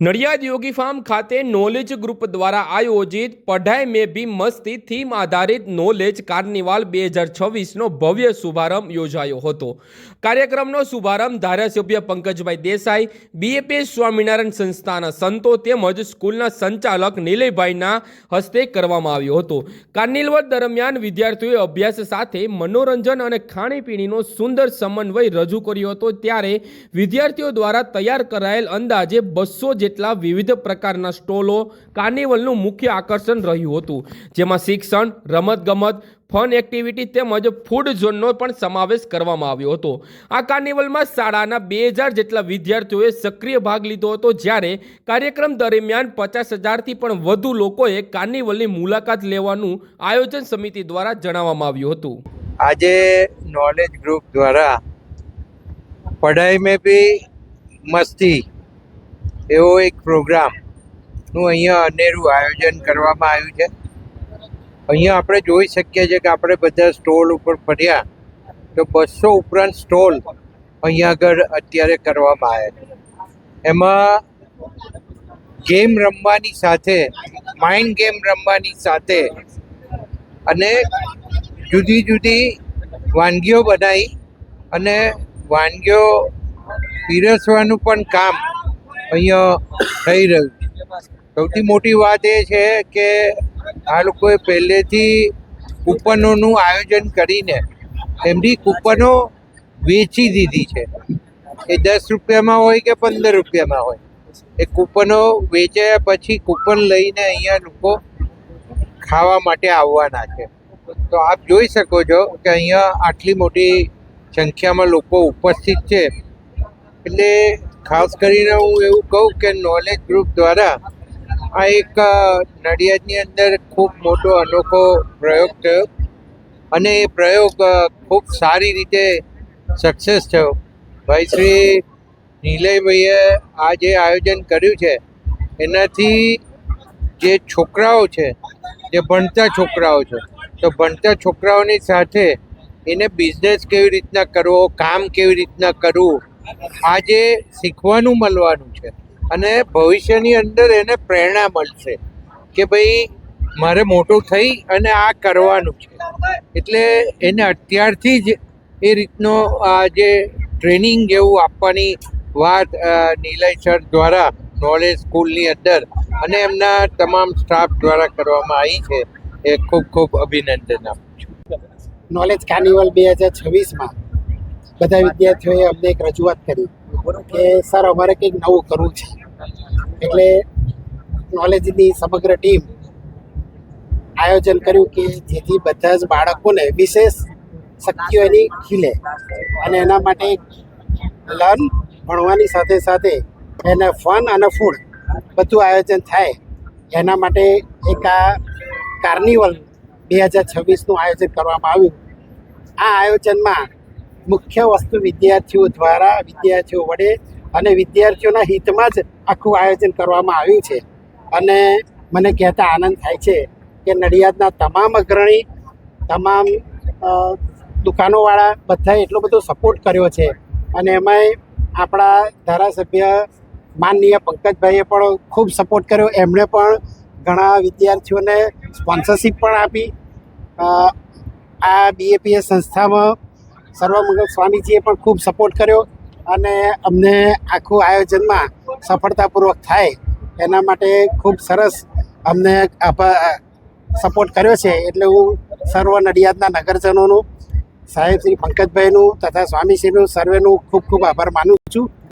Nadiad Yogi farm ખાતે knowledge group દ્વારા આયોજિત પઢાઈ મે બી મસ્તી થીમ આધારિત નોલેજ કાર્નિવાલ બે હજાર છવ્વીસનો ભવ્ય શુભારંભ યોજાયો હતો. કાર્યક્રમનો શુભારંભ ધારાસભ્ય પંકજભાઈ દેસાઈ બીએપીએસ સ્વામિનારાયણ સંસ્થાના સંતો તેમજ સ્કૂલના સંચાલક નિલયભાઈના હસ્તે કરવામાં આવ્યો હતો. કાર્નિવલ દરમિયાન વિદ્યાર્થીઓએ અભ્યાસ સાથે મનોરંજન અને ખાણીપીણીનો સુંદર સમન્વય રજૂ કર્યો હતો. ત્યારે વિદ્યાર્થીઓ દ્વારા તૈયાર કરાયેલ અંદાજે બસો જેટલા વિવિધ પ્રકારના સ્ટોલો કાર્નિવલનું મુખ્ય આકર્ષણ રહ્યું હતું. જેમાં શિક્ષણ, રમતગમત, ફન એક્ટિવિટી તેમજ ફૂડ ઝોનનો પણ સમાવેશ કરવામાં આવ્યો હતો. આ કાર્નિવલમાં શાળાના બે હજાર જેટલા વિદ્યાર્થીઓએ સક્રિય ભાગ લીધો હતો, જ્યારે કાર્યક્રમ દરમિયાન પચાસ હજારથી પણ વધુ લોકોએ કાર્નિવલની મુલાકાત લેવાનું આયોજન સમિતિ દ્વારા જણાવવામાં આવ્યું હતું. આજે નોલેજ ગ્રુપ દ્વારા પઢાઈ મેં બી મસ્તી એવો એક પ્રોગ્રામનું અહીંયા અનેરું આયોજન કરવામાં આવ્યું છે. અહીંયા આપણે જોઈ શકીએ છીએ કે આપણે બધા સ્ટોલ ઉપર ફર્યા તો બસો ઉપરાંત સ્ટોલ અહીંયા આગળ અત્યારે કરવામાં આવ્યા છે. એમાં ગેમ રમવાની સાથે માઇન્ડ ગેમ રમવાની સાથે અને જુદી જુદી વાનગીઓ બનાવી અને વાનગીઓ પીરસવાનું પણ કામ અહીંયા થઈ રહ્યું સૌથી મોટી વાત એ છે કે આ લોકોએ પહેલેથી કૂપનોનું આયોજન કરીને એમની કૂપનો વેચી દીધી છે. એ દસ રૂપિયામાં હોય કે પંદર રૂપિયામાં હોય. એ કૂપનો વેચાયા પછી કૂપન લઈને અહીંયા લોકો ખાવા માટે આવવાના છે. તો આપ જોઈ શકો છો કે અહીંયા આટલી મોટી સંખ્યામાં લોકો ઉપસ્થિત છે. એટલે ખાસ કરીને હું એવું કહું કે નોલેજ ગ્રુપ દ્વારા આ એક નડિયાદની અંદર ખૂબ મોટો અનોખો પ્રયોગ થયો અને એ પ્રયોગ ખૂબ સારી રીતે સક્સેસ થયો. ભાઈ શ્રી નીલયભાઈએ આ જે આયોજન કર્યું છે, એનાથી જે છોકરાઓ છે, જે ભણતા છોકરાઓ છે, તો ભણતા છોકરાઓની સાથે એને બિઝનેસ કેવી રીતના કરવો, કામ કેવી રીતના કરવું આ જે શીખવાનું મળવાનું છે. અને ભવિષ્યની અંદર એને પ્રેરણા મળશે કે ભાઈ મારે મોટું થઈ અને આ કરવાનું છે. એટલે એને અત્યારથી જ એ રીતનો આ જે ટ્રેનિંગ જેવું આપવાની વાત નીલય સર દ્વારા નોલેજ સ્કૂલની અંદર અને એમના તમામ સ્ટાફ દ્વારા કરવામાં આવી છે. એ ખૂબ ખૂબ અભિનંદન આપું છું. નોલેજ કાર્નિવલ બે હજાર છવ્વીસમાં બધા વિદ્યાર્થીઓએ અમને એક રજૂઆત કરી કે, સર, અમારે કંઈક નવું કરવું છે. એટલે નોલેજની સમગ્ર ટીમ આયોજન કર્યું કે જેથી બધા જ બાળકોને વિશેષ શક્તિઓ એની ખીલે અને એના માટે લર્ન ભણવાની સાથે સાથે એને ફન અને ફૂડ બધું આયોજન થાય. એના માટે એક આ કાર્નિવલ બે હજાર છવ્વીસનું આયોજન કરવામાં આવ્યું. આ આયોજનમાં મુખ્ય વસ્તુ વિદ્યાર્થીઓ દ્વારા, વિદ્યાર્થીઓ વડે અને વિદ્યાર્થીઓના હિતમાં જ આખું આયોજન કરવામાં આવ્યું છે. અને મને કહેતા આનંદ થાય છે કે નડિયાદના તમામ અગ્રણી, તમામ દુકાનોવાળા બધાએ એટલો બધો સપોર્ટ કર્યો છે. અને એમાંય આપણા ધારાસભ્ય માનનીય પંકજભાઈએ પણ ખૂબ સપોર્ટ કર્યો. એમણે પણ ઘણા વિદ્યાર્થીઓને સ્પોન્સરશિપ પણ આપી. આ બીએપીએસ સંસ્થામાં સર્વમંગલ સ્વામીજીએ પણ ખૂબ સપોર્ટ કર્યો અને અમને આખું આયોજનમાં સફળતાપૂર્વક થાય એના માટે ખૂબ સરસ અમને સપોર્ટ કર્યો છે. એટલે હું સર્વ નડિયાદના નગરજનોનું, સાહેબ શ્રી પંકજભાઈનું તથા સ્વામીશ્રીનું સર્વેનું ખૂબ ખૂબ આભાર માનું છું.